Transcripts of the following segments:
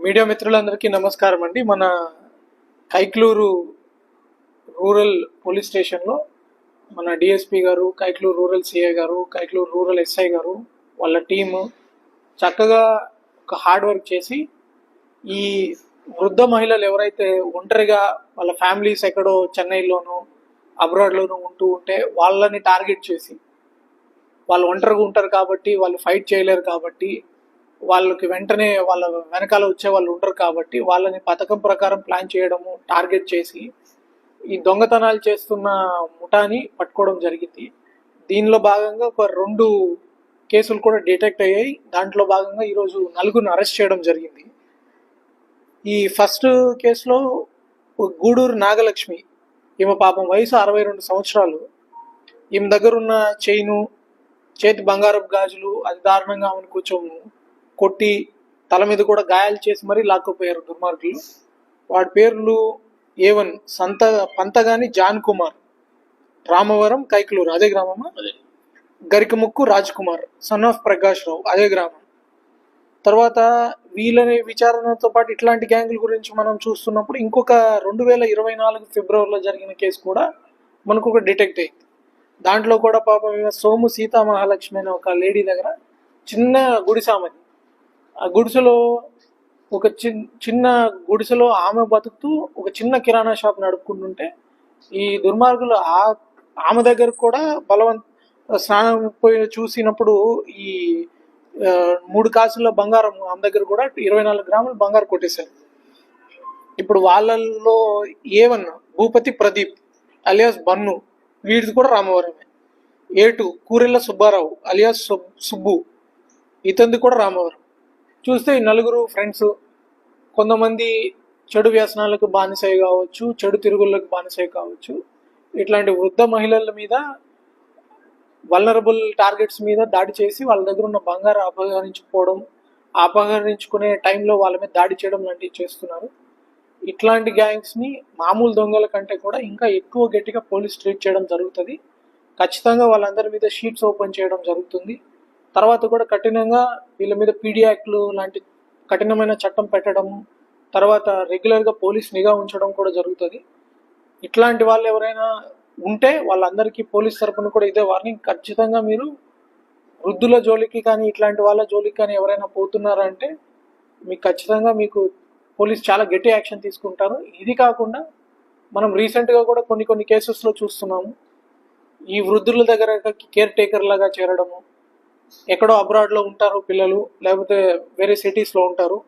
Media మిత్రులందరికీ నమస్కారం అండి. మన కైక్లూరు రూరల్ పోలీస్ స్టేషన్లో మన డిఎస్పి గారు కైక్లూరు రూరల్ సిఐ గారు కైక్లూరు రూరల్ ఎస్ఐ గారు వాళ్ళ టీము చక్కగా ఒక హార్డ్ వర్క్ చేసి ఈ వృద్ధ మహిళలు ఎవరైతే ఒంటరిగా వాళ్ళ ఫ్యామిలీస్ ఎక్కడో చెన్నైలోనూ అబ్రాడ్లోనూ ఉంటూ ఉంటే వాళ్ళని టార్గెట్ చేసి వాళ్ళు ఒంటరిగా ఉంటారు కాబట్టి వాళ్ళు ఫైట్ చేయలేరు కాబట్టి వాళ్ళకి వెంటనే వాళ్ళ వెనకాల వచ్చే వాళ్ళు ఉండరు కాబట్టి వాళ్ళని పథకం ప్రకారం ప్లాన్ చేయడము టార్గెట్ చేసి ఈ దొంగతనాలు చేస్తున్న ముఠాని పట్టుకోవడం జరిగింది. దీనిలో భాగంగా ఒక రెండు కేసులు కూడా డిటెక్ట్ అయ్యాయి. దాంట్లో భాగంగా ఈరోజు నలుగురిని అరెస్ట్ చేయడం జరిగింది. ఈ ఫస్ట్ కేసులో గూడూరు నాగలక్ష్మి ఈమె పాపం వయసు అరవై రెండు సంవత్సరాలు. ఈమె దగ్గరున్న చైను చేతి బంగారపు గాజులు అది దారుణంగా ఆమెను కొంచెం కొట్టి తల మీద కూడా గాయాలు చేసి మరీ లాక్కుపోయారు దుర్మార్గులు. వాడి పేర్లు A one Santha Panthagani John Kumar Ramavaram Kaikaluru అదే గ్రామమా? అదే. గరికముక్కు రాజ్ కుమార్ సన్ ఆఫ్ ప్రకాష్ రావు అదే గ్రామం. తర్వాత వీళ్ళని విచారణతో పాటు ఇట్లాంటి గ్యాంగుల గురించి మనం చూస్తున్నప్పుడు ఇంకొక రెండు వేల ఇరవై నాలుగు ఫిబ్రవరిలో జరిగిన కేసు కూడా మనకు ఒక డిటెక్ట్ అయింది. దాంట్లో కూడా పాపం సోము సీతా మహాలక్ష్మి అనే ఒక లేడీ దగ్గర చిన్న గుడిసామది ఆ గుడిసెలో ఒక చిన్ చిన్న గుడిసెలో ఆమె బతుకుతూ ఒక చిన్న కిరాణా షాప్ నడుపుకుంటుంటే ఈ దుర్మార్గులు ఆ ఆమె దగ్గర కూడా బలవంత స్నానం పోయి చూసినప్పుడు ఈ మూడు కాసుల బంగారం ఆమె దగ్గర కూడా ఇరవై నాలుగు గ్రాములు బంగారం కొట్టేశారు. ఇప్పుడు వాళ్ళల్లో A one Bhupathi Pradeep alias Bannu వీడిది కూడా రామవరమే. A two Kurella Subbarao alias Subbu ఇతంది కూడా రామవరం. చూస్తే ఈ నలుగురు ఫ్రెండ్స్ కొంతమంది చెడు వ్యసనాలకు బానిసై కావచ్చు చెడు తిరుగుళ్ళకు బానిసై కావచ్చు. ఇట్లాంటి వృద్ధ మహిళల మీద వల్నరబుల్ టార్గెట్స్ మీద దాడి చేసి వాళ్ళ దగ్గర ఉన్న బంగారం అపహరించుకోవడం అపహరించుకునే టైంలో వాళ్ళ మీద దాడి చేయడం లాంటివి చేస్తున్నారు. ఇట్లాంటి గ్యాంగ్స్ని మామూలు దొంగల కంటే కూడా ఇంకా ఎక్కువ గట్టిగా పోలీస్ ట్రీట్ చేయడం జరుగుతుంది. ఖచ్చితంగా వాళ్ళందరి మీద షీట్స్ ఓపెన్ చేయడం జరుగుతుంది. తర్వాత కూడా కఠినంగా వీళ్ళ మీద పీడీ యాక్ట్లు లాంటి కఠినమైన చట్టం పెట్టడం తర్వాత రెగ్యులర్గా పోలీస్ నిఘా ఉంచడం కూడా జరుగుతుంది. ఇట్లాంటి వాళ్ళు ఎవరైనా ఉంటే వాళ్ళందరికీ పోలీస్ తరపున కూడా ఇదే వార్నింగ్ ఖచ్చితంగా మీరు వృద్ధుల జోలికి కానీ ఇట్లాంటి వాళ్ళ జోలికి కానీ ఎవరైనా పోతున్నారంటే మీకు ఖచ్చితంగా మీకు పోలీస్ చాలా గట్టి యాక్షన్ తీసుకుంటారు. ఇది కాకుండా మనం రీసెంట్గా కూడా కొన్ని కొన్ని కేసెస్లో చూస్తున్నాము. ఈ వృద్ధుల దగ్గర కేర్ టేకర్ లాగా చేరడము ఎక్కడో అబ్రాడ్లో ఉంటారు పిల్లలు లేకపోతే వేరే సిటీస్లో ఉంటారు.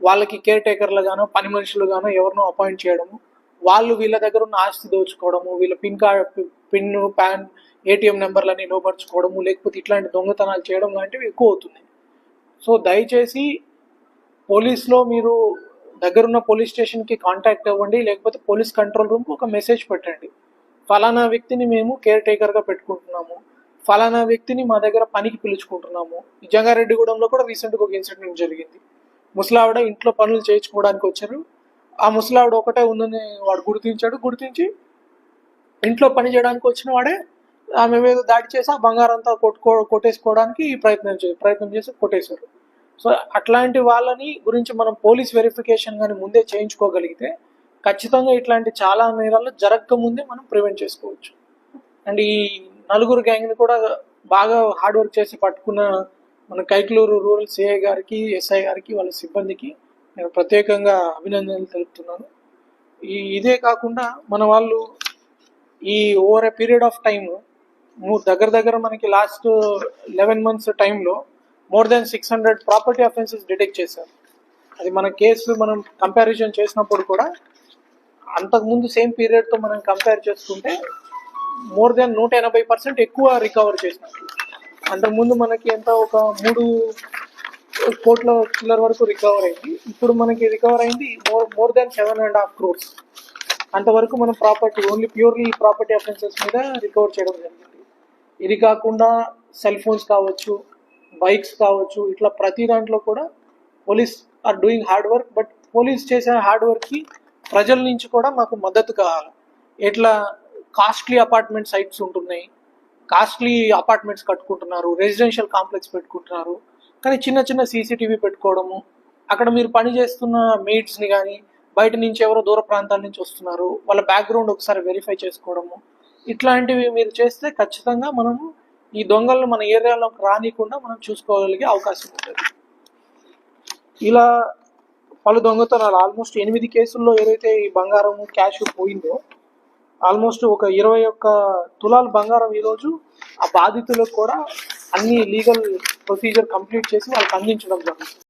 వాళ్ళకి కేర్ టేకర్లు టేకర్లుగానో పని మనుషులుగానో ఎవరినో అపాయింట్ చేయడము వాళ్ళు వీళ్ళ దగ్గర ఉన్న ఆస్తి దోచుకోవడము వీళ్ళ pin card pin pan ATM నెంబర్లని నోపరుచుకోవడము లేకపోతే ఇట్లాంటి దొంగతనాలు చేయడం లాంటివి ఎక్కువ అవుతున్నాయి. సో దయచేసి పోలీస్లో మీరు దగ్గరున్న పోలీస్ స్టేషన్కి కాంటాక్ట్ అవ్వండి లేకపోతే పోలీస్ కంట్రోల్ రూమ్కి ఒక మెసేజ్ పెట్టండి. ఫలానా వ్యక్తిని మేము కేర్ టేకర్గా పెట్టుకుంటున్నాము. ఫలానా వ్యక్తిని మా దగ్గర పనికి పిలుచుకుంటున్నాము. జంగారెడ్డిగూడెంలో కూడా రీసెంట్గా ఒక ఇన్సిడెంట్ జరిగింది. ముసలావిడ ఇంట్లో పనులు చేయించుకోవడానికి వచ్చారు. ఆ ముసలావిడ ఒకటే ఉందని వాడు గుర్తించాడు. గుర్తించి ఇంట్లో పని చేయడానికి వచ్చిన వాడే ఆమె మీద దాడి చేసి ఆ బంగారంతా కొట్టుకో కొట్టేసుకోవడానికి ప్రయత్నం చే ప్రయత్నం చేసి కొట్టేశారు. సో అట్లాంటి వాళ్ళని గురించి మనం పోలీస్ వెరిఫికేషన్ కానీ ముందే చేయించుకోగలిగితే ఖచ్చితంగా ఇట్లాంటి చాలా నేరాలు జరగక ముందే మనం ప్రివెంట్ చేసుకోవచ్చు. అండ్ ఈ నలుగురు గ్యాంగ్ని కూడా బాగా హార్డ్ వర్క్ చేసి పట్టుకున్న మన కైకలూరు రూరల్ సిఐ గారికి ఎస్ఐ గారికి వాళ్ళ సిబ్బందికి నేను ప్రత్యేకంగా అభినందనలు తెలుపుతున్నాను. ఈ ఇదే కాకుండా మన వాళ్ళు ఈ over a period of time దగ్గర దగ్గర మనకి లాస్ట్ లెవెన్ మంత్స్ టైంలో more than six hundred property offences detect చేశారు. అది మన కేసు మనం కంపారిజన్ చేసినప్పుడు కూడా అంతకుముందు సేమ్ పీరియడ్తో మనం కంపేర్ చేసుకుంటే మోర్ దెన్ నూట ఎనభై పర్సెంట్ ఎక్కువ రికవర్ చేసినట్టు అంతకుముందు మనకి ఎంత ఒక మూడు కోట్ల చిల్లర వరకు రికవర్ అయింది. ఇప్పుడు మనకి రికవర్ అయింది more more than seven and half crores అంతవరకు మనం property only purely property offences మీద రికవర్ చేయడం జరిగింది. ఇది కాకుండా సెల్ ఫోన్స్ కావచ్చు బైక్స్ కావచ్చు ఇట్లా ప్రతి దాంట్లో కూడా police are doing hard work but police చేసే హార్డ్ వర్క్కి ప్రజల నుంచి కూడా మాకు మద్దతు కావాలి. ఎట్లా కాస్ట్లీ అపార్ట్మెంట్ సైట్స్ ఉంటున్నాయి. కాస్ట్లీ అపార్ట్మెంట్స్ కట్టుకుంటున్నారు. రెసిడెన్షియల్ కాంప్లెక్స్ పెట్టుకుంటున్నారు. కానీ చిన్న చిన్న సీసీటీవీ పెట్టుకోవడము అక్కడ మీరు పని చేస్తున్న మేట్స్ని కానీ బయట నుంచి ఎవరో దూర ప్రాంతాల నుంచి వస్తున్నారు వాళ్ళ బ్యాక్గ్రౌండ్ ఒకసారి వెరిఫై చేసుకోవడము ఇట్లాంటివి మీరు చేస్తే ఖచ్చితంగా మనము ఈ దొంగలను మన ఏరియాలోకి రానికుండా మనం చూసుకోగలిగే అవకాశం ఉంటుంది. ఇలా పలు దొంగతనాలు ఆల్మోస్ట్ ఎనిమిది కేసుల్లో ఏదైతే ఈ బంగారము క్యాష్ పోయిందో ఆల్మోస్ట్ ఒక ఇరవై ఒక్క తులాల బంగారం ఈరోజు ఆ బాధితులకు కూడా అన్ని లీగల్ ప్రొసీజర్ కంప్లీట్ చేసి వాళ్ళకి అందించడం జరుగుతుంది.